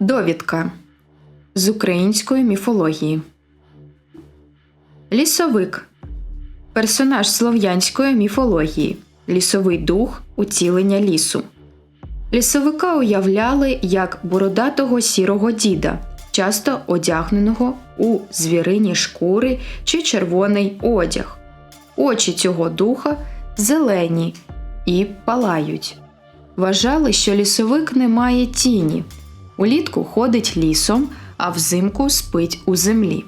Довідка з української міфології. Лісовик персонаж слов'янської міфології. Лісовий дух уцілення лісу. Лісовика уявляли як бородатого сірого діда, часто одягненого у звірині шкури чи червоний одяг. Очі цього духа зелені і палають. Вважали, що лісовик не має тіні. Улітку ходить лісом, а взимку спить у землі.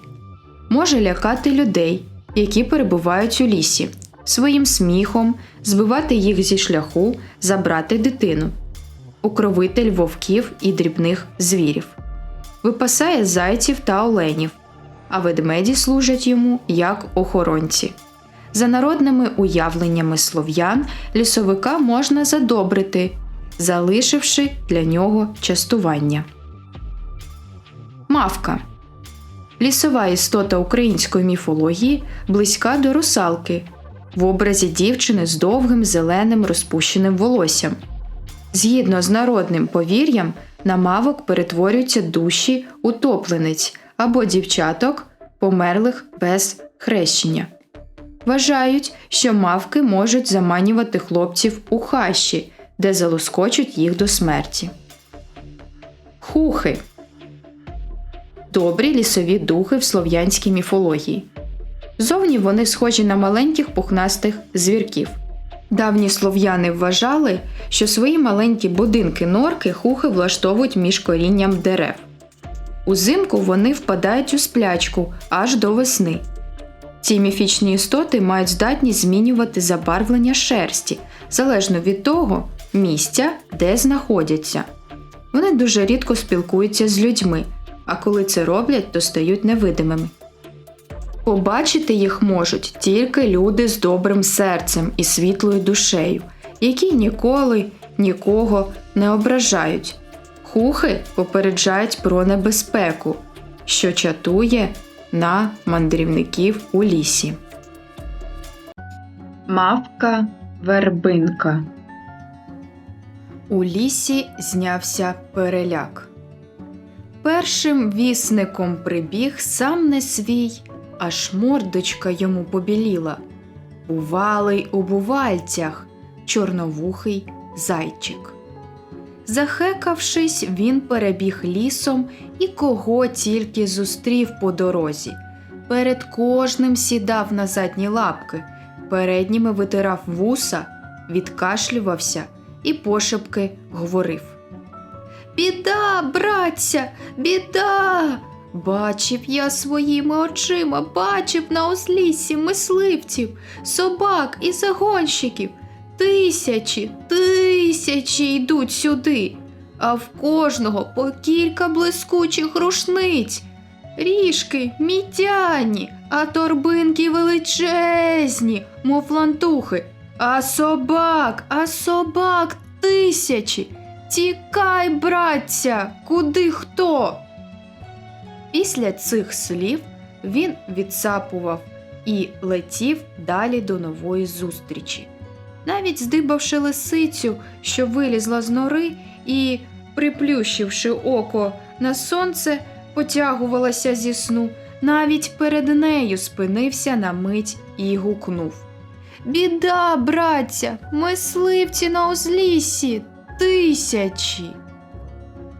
Може лякати людей, які перебувають у лісі, своїм сміхом, збивати їх зі шляху, забрати дитину, укровитель вовків і дрібних звірів. Випасає зайців та оленів, а ведмеді служать йому як охоронці. За народними уявленнями слов'ян лісовика можна задобрити, залишивши для нього частування. Мавка лісова істота української міфології близька до русалки в образі дівчини з довгим зеленим розпущеним волоссям. Згідно з народним повір'ям, на мавок перетворюються душі утоплениць або дівчаток, померлих без хрещення. Вважають, що мавки можуть заманювати хлопців у хащі, де залоскочуть їх до смерті. Хухи добрі лісові духи в слов'янській міфології. Зовні вони схожі на маленьких пухнастих звірків. Давні слов'яни вважали, що свої маленькі будинки норки хухи влаштовують між корінням дерев. Узимку вони впадають у сплячку аж до весни. Ці міфічні істоти мають здатність змінювати забарвлення шерсті залежно від того місця, де знаходяться. Вони дуже рідко спілкуються з людьми, а коли це роблять, то стають невидимими. Побачити їх можуть тільки люди з добрим серцем і світлою душею, які ніколи нікого не ображають. Хухи попереджають про небезпеку, що чатує на мандрівників у лісі. Мавка вербинка. У лісі знявся переляк. Першим вісником прибіг сам не свій, аж мордочка йому побіліла. Бувалий у бувальцях, чорновухий зайчик. Захекавшись, він перебіг лісом і кого тільки зустрів по дорозі. Перед кожним сідав на задні лапки, передніми витирав вуса, відкашлювався і пошепки говорив. Біда, братця, біда. Бачив я своїми очима, бачив на узліссі мисливців, собак і загонщиків. Тисячі, тисячі йдуть сюди, а в кожного по кілька блискучих рушниць. Ріжки мідяні, а торбинки величезні, мов лантухи. А собак, а собак тисячі. Тікай, братця, куди хто? Після цих слів він відсапував і летів далі до нової зустрічі. Навіть здибавши лисицю, що вилізла з нори, і, приплющивши око на сонце, потягувалася зі сну, навіть перед нею спинився на мить і гукнув Біда, братця, мисливці на узліссі, тисячі.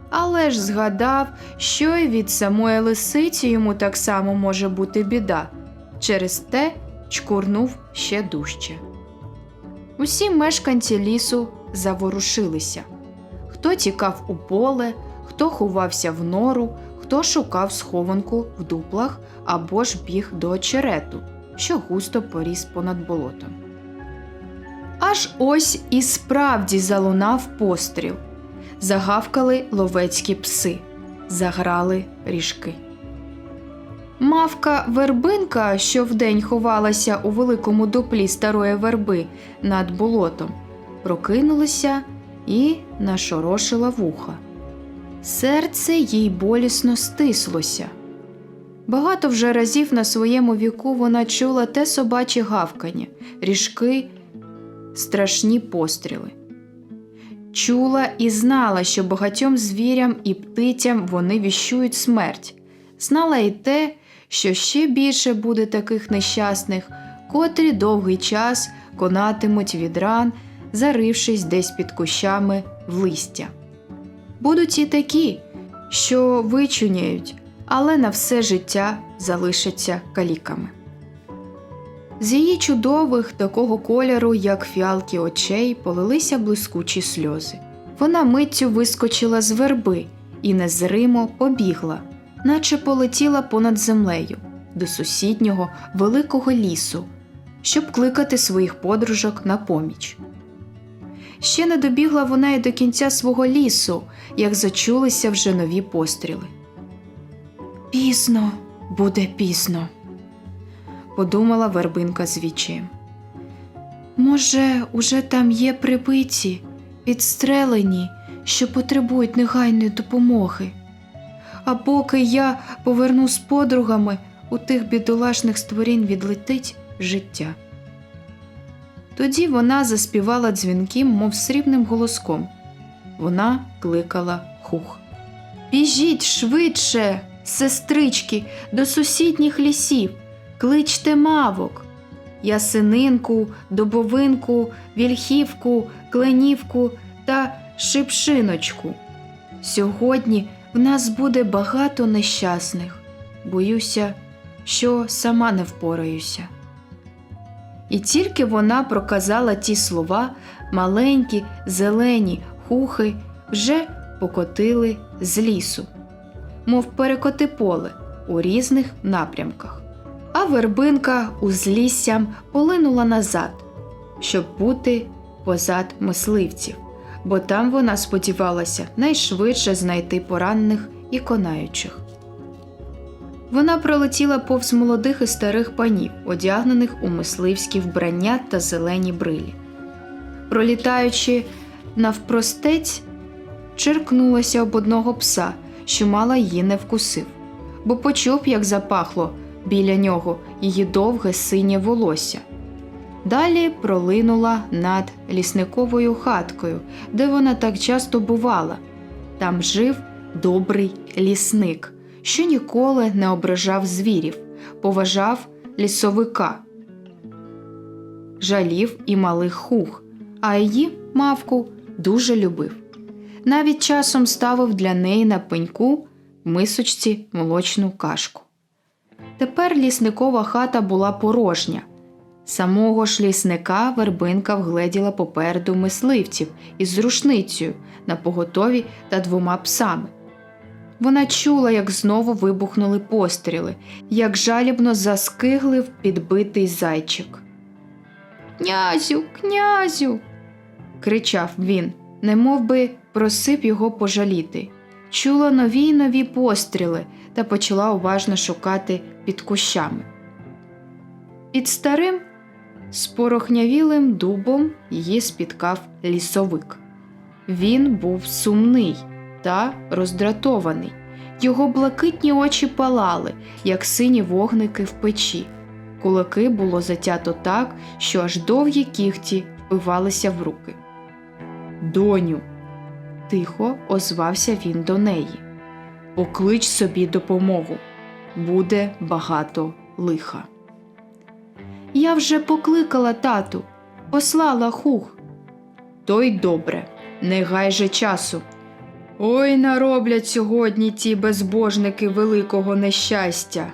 Але ж згадав, що й від самої лисиці йому так само може бути біда. Через те чкурнув ще дужче. Усі мешканці лісу заворушилися. Хто тікав у поле, хто ховався в нору, хто шукав схованку в дуплах або ж біг до очерету, що густо поріс понад болотом. Аж ось і справді залунав постріл. Загавкали ловецькі пси, заграли ріжки. Мавка вербинка, що вдень ховалася у великому дуплі старої верби над болотом, прокинулася і нашорошила вуха. Серце їй болісно стислося. Багато вже разів на своєму віку вона чула те собаче гавкання, ріжки, страшні постріли. Чула і знала, що багатьом звірям і птицям вони віщують смерть. Знала і те, що ще більше буде таких нещасних, котрі довгий час конатимуть від ран, зарившись десь під кущами в листя. Будуть і такі, що вичуняють, але на все життя залишаться каліками. З її чудових такого кольору, як фіалки очей, полилися блискучі сльози. Вона миттю вискочила з верби і незримо побігла, наче полетіла понад землею до сусіднього великого лісу, щоб кликати своїх подружок на поміч. Ще не добігла вона й до кінця свого лісу, як зачулися вже нові постріли. Пізно, буде пізно, подумала вербинка з відчаєм. Може, уже там є прибиті, підстрелені, що потребують негайної допомоги. А поки я поверну з подругами, у тих бідолашних створінь відлетить життя. Тоді вона заспівала дзвінким, мов срібним голоском. Вона кликала хух. Біжіть швидше, сестрички, до сусідніх лісів, кличте мавок. Ясининку, добовинку, вільхівку, кленівку та шипшиночку. Сьогодні в нас буде багато нещасних. Боюся, що сама не впораюся. І тільки вона проказала ті слова, маленькі, зелені хухи вже покотили з лісу, мов перекоти поле у різних напрямках. А вербинка узліссям полинула назад, щоб бути позад мисливців, бо там вона сподівалася найшвидше знайти поранених і конаючих. Вона пролетіла повз молодих і старих панів, одягнених у мисливські вбрання та зелені брилі. Пролітаючи навпростець, черкнулася об одного пса, що мала її не вкусив, бо почув, як запахло біля нього її довге синє волосся. Далі пролинула над лісниковою хаткою, де вона так часто бувала. Там жив добрий лісник що ніколи не ображав звірів, поважав лісовика, жалів і малих хух, а її мавку дуже любив. Навіть часом ставив для неї на пеньку в мисочці молочну кашку. Тепер лісникова хата була порожня. Самого ж лісника вербинка вгледіла попереду мисливців із рушницею на поготові та двома псами. Вона чула, як знову вибухнули постріли, як жалібно заскиглив підбитий зайчик. Князю, князю. кричав він, немов би просив його пожаліти. Чула нові й нові постріли та почала уважно шукати під кущами. Під старим, спорохнявілим дубом її спіткав лісовик. Він був сумний та роздратований. Його блакитні очі палали, як сині вогники в печі. Кулаки було затято так, що аж довгі кігті впивалися в руки. Доню, тихо озвався він до неї. Поклич собі допомогу. Буде багато лиха. Я вже покликала тату, послала хух. То й добре, не гай же часу. Ой нароблять сьогодні ті безбожники великого нещастя.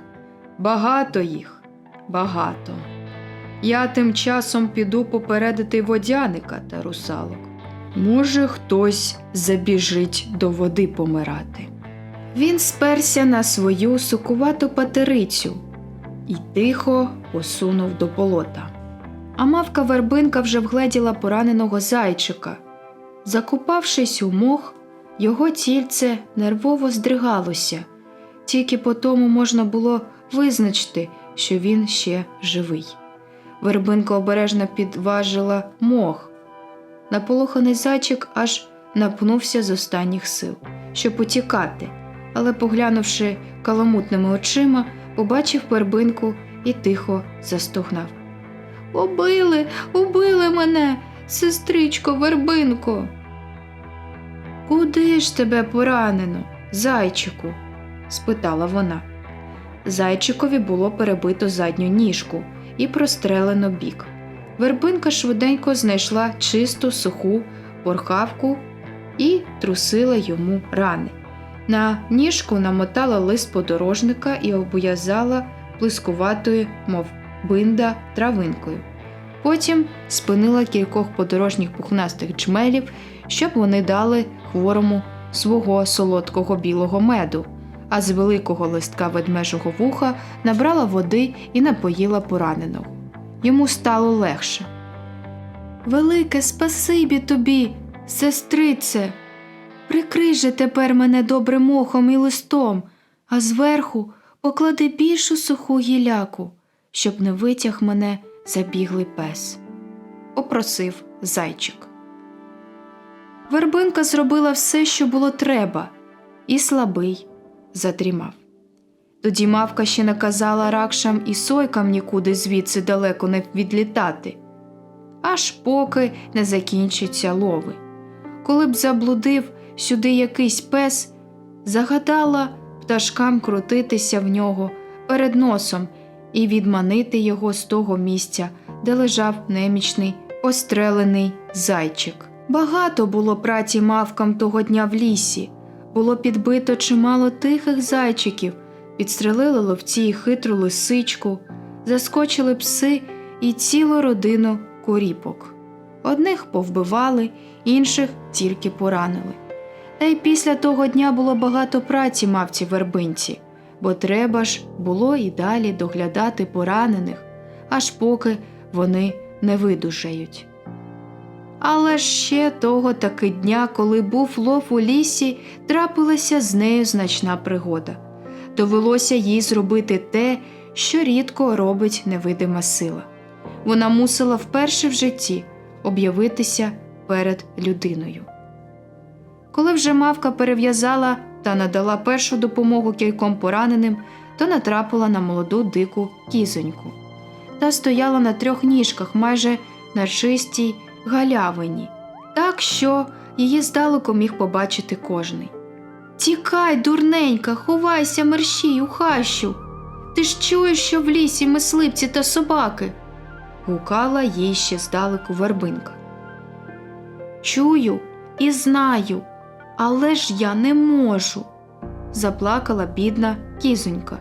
Багато їх, багато. Я тим часом піду попередити водяника та русалок. Може, хтось забіжить до води помирати. Він сперся на свою сукувату патерицю і тихо посунув до болота. А мавка вербинка вже вгледіла пораненого зайчика. Закупавшись у мох, його тільце нервово здригалося, тільки по тому можна було визначити, що він ще живий. Вербинка обережно підважила мох. Наполоханий зайчик аж напнувся з останніх сил, щоб утікати, але, поглянувши каламутними очима, побачив вербинку і тихо застогнав. Убили, убили мене, сестричко, вербинко. Куди ж тебе поранено, зайчику? спитала вона. Зайчикові було перебито задню ніжку і прострелено бік. Вербинка швиденько знайшла чисту суху порхавку і трусила йому рани. На ніжку намотала лист подорожника і обв'язала плискуватою, мов бинда, травинкою. Потім спинила кількох подорожніх пухнастих джмелів, щоб вони дали хворому свого солодкого білого меду, а з великого листка ведмежого вуха набрала води і напоїла пораненого. Йому стало легше. Велике спасибі тобі, сестрице. Прикрий же тепер мене добрим мохом і листом, а зверху поклади більшу суху гіляку, щоб не витяг мене забіглий пес. Попросив зайчик. Вербинка зробила все, що було треба, і слабий задрімав. Тоді мавка ще наказала ракшам і сойкам нікуди звідси далеко не відлітати, аж поки не закінчаться лови. Коли б заблудив сюди якийсь пес, загадала пташкам крутитися в нього перед носом і відманити його з того місця, де лежав немічний острелений зайчик. Багато було праці мавкам того дня в лісі, було підбито чимало тихих зайчиків, підстрелили ловці й хитру лисичку, заскочили пси і цілу родину коріпок. Одних повбивали, інших тільки поранили. Та й після того дня було багато праці мавці вербинці, бо треба ж було і далі доглядати поранених, аж поки вони не видужають. Але ще того таки дня, коли був лов у лісі, трапилася з нею значна пригода. Довелося їй зробити те, що рідко робить невидима сила. Вона мусила вперше в житті об'явитися перед людиною. Коли вже мавка перев'язала та надала першу допомогу кільком пораненим, то натрапила на молоду дику кізоньку. Та стояла на трьох ніжках майже на чистій галявині, так що її здалеку міг побачити кожний. Тікай, дурненька, ховайся, мерщій у хащу. Ти ж чуєш, що в лісі мисливці та собаки. гукала їй ще здалеку вербинка. Чую і знаю, але ж я не можу, заплакала бідна кізонька.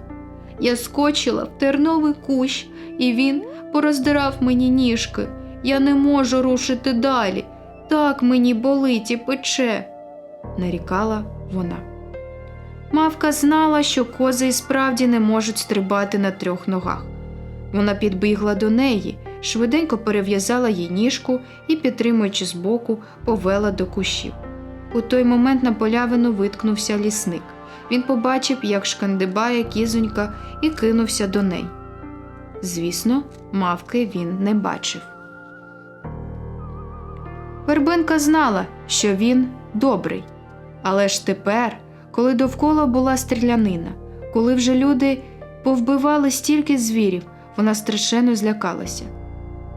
Я скочила в терновий кущ, і він пороздирав мені ніжки. Я не можу рушити далі. Так мені болить і пече, нарікала вона. Мавка знала, що кози і справді не можуть стрибати на трьох ногах. Вона підбігла до неї, швиденько перев'язала їй ніжку і, підтримуючи збоку, повела до кущів. У той момент на полявину виткнувся лісник. Він побачив, як шкандибає кізонька, і кинувся до неї. Звісно, мавки він не бачив. Вербинка знала, що він добрий. Але ж тепер, коли довкола була стрілянина, коли вже люди повбивали стільки звірів, вона страшенно злякалася.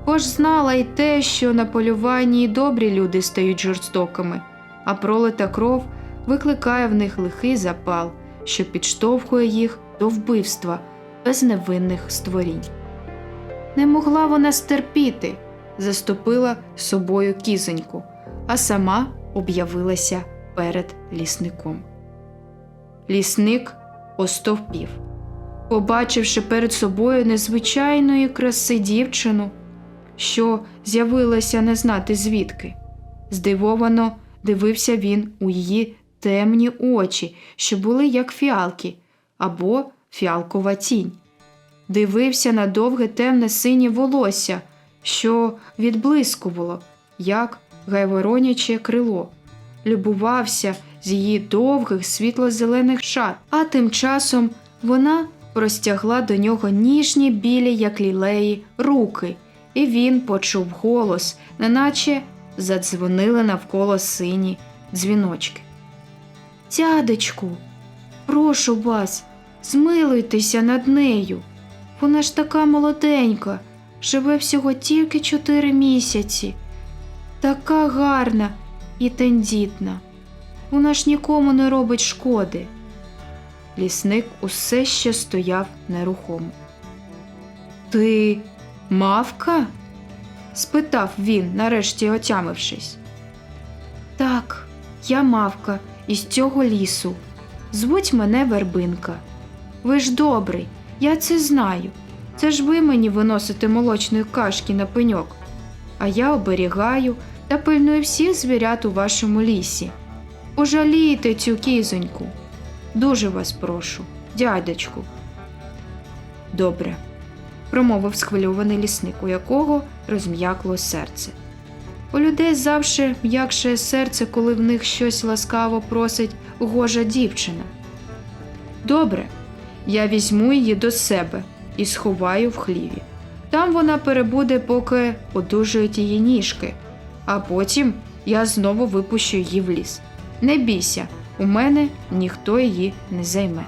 Бо ж знала й те, що на полюванні добрі люди стають жорстокими, а пролита кров викликає в них лихий запал, що підштовхує їх до вбивства безневинних створінь. Не могла вона стерпіти, заступила собою кізоньку, а сама об'явилася перед лісником. Лісник остовпів, побачивши перед собою незвичайної краси дівчину, що з'явилася не знати звідки. Здивовано дивився він у її темні очі, що були як фіалки або фіалкова тінь. Дивився на довге темне синє волосся, що відблискувало, як гайвороняче крило, любувався з її довгих світло-зелених шат, а тим часом вона простягла до нього ніжні білі, як лілеї, руки, і він почув голос, неначе задзвонили навколо сині дзвіночки. Дядечку, прошу вас, змилуйтеся над нею. Вона ж така молоденька, живе всього тільки чотири місяці, така гарна і тендітна. Вона ж нікому не робить шкоди. Лісник усе ще стояв нерухомо. Ти мавка? Спитав він, нарешті отямившись. Так, я мавка із цього лісу. Звуть мене Вербинка. Ви ж добрий, я це знаю. Це ж ви мені виносите молочної кашки на пеньок, а я оберігаю та пильную всіх звірят у вашому лісі. Ожалійте цю кізоньку. Дуже вас прошу, дядечку. Добре, промовив схвильований лісник, у якого розм'якло серце. У людей завжди м'якше серце, коли в них щось ласкаво просить гожа дівчина. Добре, я візьму її до себе і сховаю в хліві. Там вона перебуде, поки одужують її ніжки, а потім я знову випущу її в ліс. Не бійся, у мене ніхто її не займе.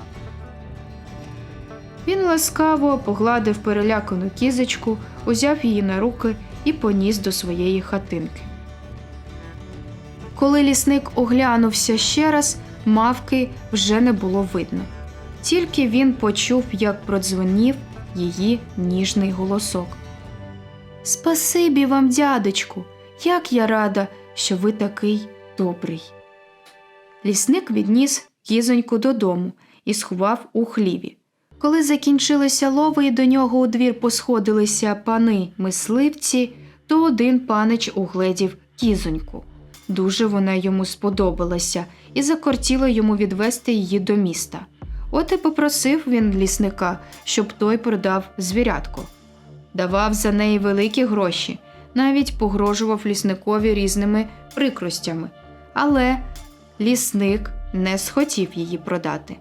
Він ласкаво погладив перелякану кізочку, узяв її на руки і поніс до своєї хатинки. Коли лісник оглянувся ще раз, мавки вже не було видно. Тільки він почув, як продзвонів її ніжний голосок. Спасибі вам, дядечку, як я рада, що ви такий добрий. Лісник відніс кізоньку додому і сховав у хліві. Коли закінчилися лови і до нього у двір посходилися пани мисливці, то один панич угледів кізоньку. Дуже вона йому сподобалася і закортіло йому відвести її до міста. От і попросив він лісника, щоб той продав звірятко. Давав за неї великі гроші, навіть погрожував лісникові різними прикростями. Але лісник не схотів її продати.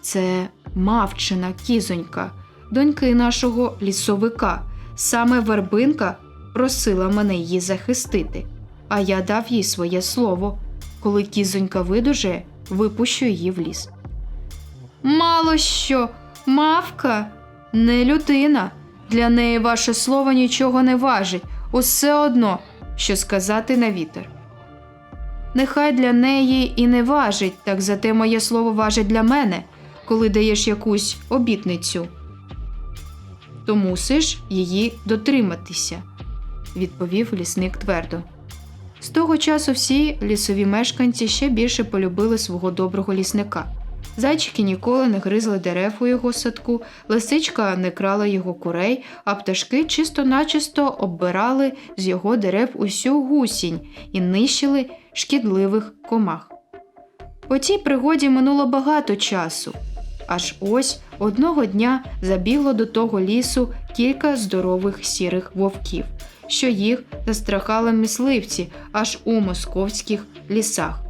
Це мавчина кізонька, доньки нашого лісовика. Саме вербинка просила мене її захистити, а я дав їй своє слово. Коли кізонька видужає, випущу її в ліс. Мало що, мавка не людина. Для неї ваше слово нічого не важить, усе одно, що сказати на вітер. Нехай для неї і не важить, так зате моє слово важить для мене, коли даєш якусь обітницю. То мусиш її дотриматися, відповів лісник твердо. З того часу всі лісові мешканці ще більше полюбили свого доброго лісника. Зайчики ніколи не гризли дерев у його садку, лисичка не крала його курей, а пташки чисто-начисто оббирали з його дерев усю гусінь і нищили шкідливих комах. По цій пригоді минуло багато часу. Аж ось одного дня забігло до того лісу кілька здорових сірих вовків, що їх застрахали мисливці аж у московських лісах.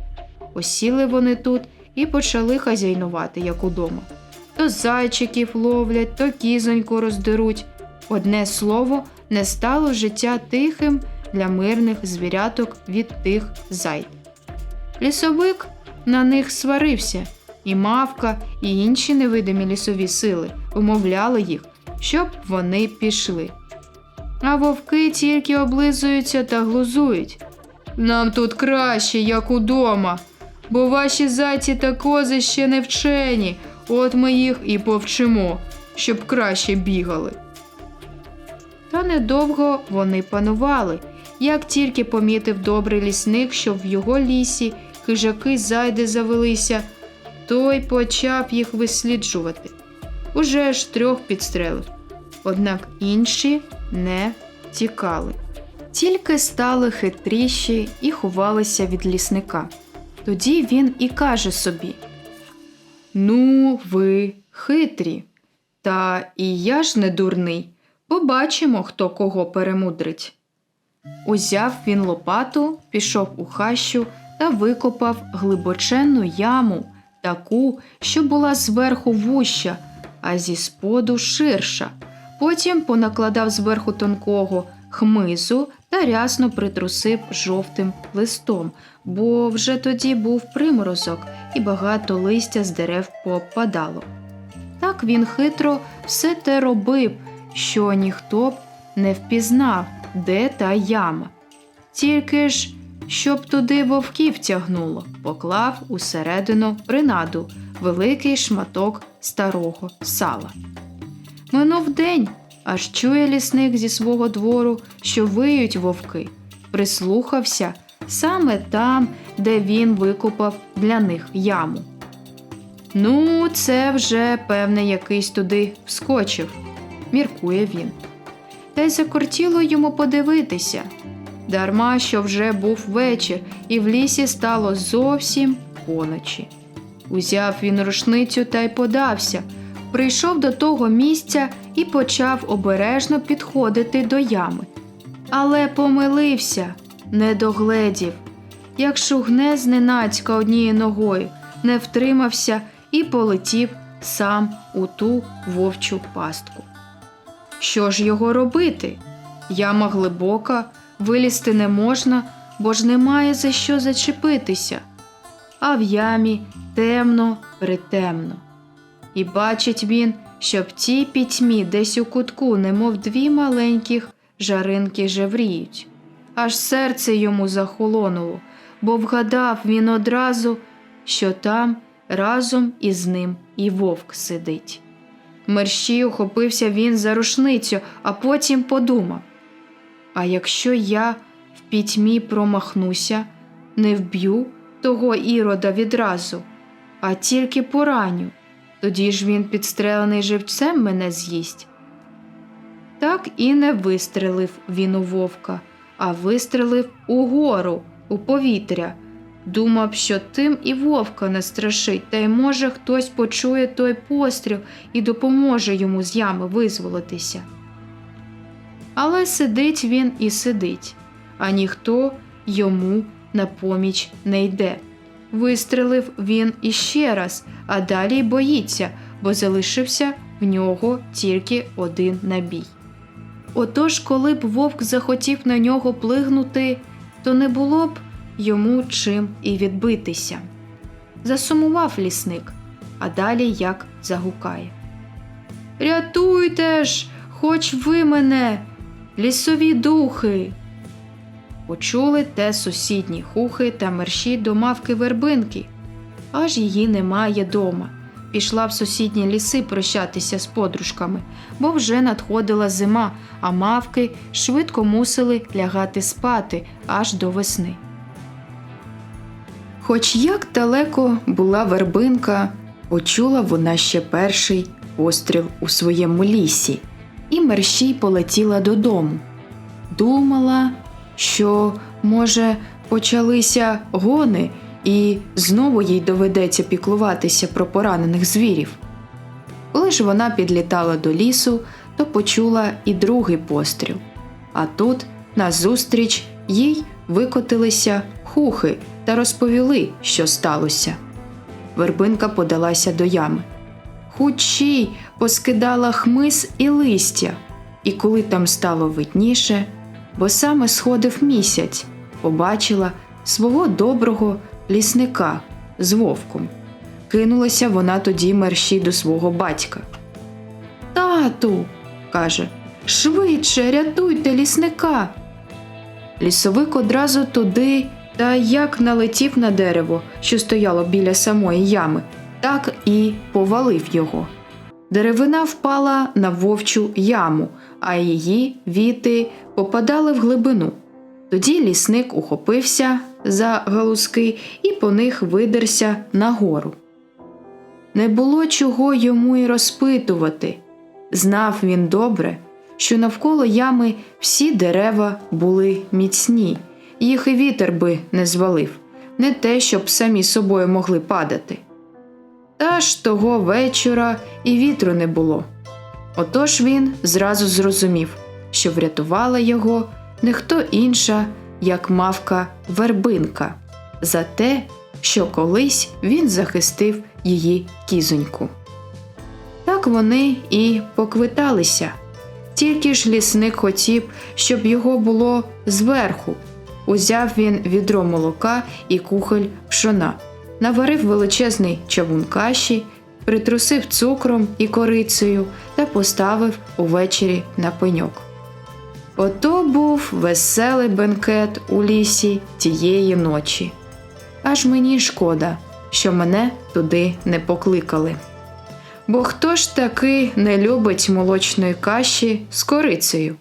Осіли вони тут і почали хазяйнувати, як удома. То зайчиків ловлять, то кізоньку роздеруть. Одне слово, не стало життя тихим для мирних звіряток від тих зайд. Лісовик на них сварився, і мавка, і інші невидимі лісові сили умовляли їх, щоб вони пішли. А вовки тільки облизуються та глузують. Нам тут краще, як удома, бо ваші зайці та кози ще не вчені, от ми їх і повчимо, щоб краще бігали. Та недовго вони панували. Як тільки помітив добрий лісник, що в його лісі хижаки зайди завелися, той почав їх висліджувати. Уже ж трьох підстрелив. Однак інші не тікали. Тільки стали хитріші і ховалися від лісника. Тоді він і каже собі: Ну, ви хитрі, та і я ж не дурний. Побачимо, хто кого перемудрить. Узяв він лопату, пішов у хащу та викопав глибоченну яму, таку, що була зверху вуща, а зі споду ширша. Потім понакладав зверху тонкого хмизу та рясно притрусив жовтим листом, бо вже тоді був приморозок і багато листя з дерев поопадало. Так він хитро все те робив, що ніхто б не впізнав, де та яма. Тільки ж щоб туди вовків тягнуло, поклав усередину принаду великий шматок старого сала. Минув день, аж чує лісник зі свого двору, що виють вовки. Прислухався саме там, де він викопав для них яму. Ну, це вже, певне, якийсь туди вскочив, міркує він. Та й закортіло йому подивитися. Дарма що вже був вечір, і в лісі стало зовсім поночі. Узяв він рушницю та й подався, прийшов до того місця і почав обережно підходити до ями. Але помилився, не догледів, як шугне зненацька однією ногою, не втримався і полетів сам у ту вовчу пастку. Що ж його робити? Яма глибока, вилізти не можна, бо ж немає за що зачепитися. А в ямі темно, притемно. І бачить він, що в тій пітьмі десь у кутку, немов дві маленьких жаринки жевріють. Аж серце йому захолонуло, бо вгадав він одразу, що там разом із ним і вовк сидить. Мерщій ухопився він за рушницю, а потім подумав: А якщо я в пітьмі промахнуся, не вб'ю того ірода відразу, а тільки пораню, тоді ж він підстрелений живцем мене з'їсть. Так і не вистрелив він у вовка, а вистрелив угору, у повітря. Думав, що тим і вовка не страшить, та й може хтось почує той постріл і допоможе йому з ями визволитися. Але сидить він і сидить, а ніхто йому на поміч не йде. Вистрелив він іще раз, а далі боїться, бо залишився в нього тільки один набій. Отож, коли б вовк захотів на нього плигнути, то не було б йому чим і відбитися. Засумував лісник, а далі як загукає. Рятуйте ж, хоч ви мене, лісові духи. Почули те сусідні хухи та мерщі до мавки вербинки, аж її немає дома. Пішла в сусідні ліси прощатися з подружками, бо вже надходила зима, а мавки швидко мусили лягати спати аж до весни. Хоч як далеко була вербинка, почула вона ще перший постріл у своєму лісі, і мерщій полетіла додому. Думала, що, може, почалися гони, і знову їй доведеться піклуватися про поранених звірів. Коли ж вона підлітала до лісу, то почула і другий постріл. А тут, назустріч, їй викотилися хухи та розповіли, що сталося. Вербинка подалася до ями. Хучій поскидала хмиз і листя, і коли там стало видніше, бо саме сходив місяць, побачила свого доброго лісника з вовком. Кинулася вона тоді мерщій до свого батька. Тату, каже, швидше рятуйте лісника. Лісовик одразу туди та як налетів на дерево, що стояло біля самої ями, так і повалив його. Деревина впала на вовчу яму, а її віти попадали в глибину. Тоді лісник ухопився за галузки і по них видерся нагору. Не було чого йому й розпитувати. Знав він добре, що навколо ями всі дерева були міцні, їх і вітер би не звалив, не те, щоб самі собою могли падати. Та ж того вечора і вітру не було. Отож він зразу зрозумів, що врятувала його не хто інша, як мавка вербинка, за те, що колись він захистив її кізоньку. Так вони і поквиталися. Тільки ж лісник хотів, щоб його було зверху. Узяв він відро молока і кухоль пшона, наварив величезний чавун каші, притрусив цукром і корицею та поставив увечері на пеньок. Ото був веселий бенкет у лісі тієї ночі. Аж мені шкода, що мене туди не покликали. Бо хто ж таки не любить молочної каші з корицею?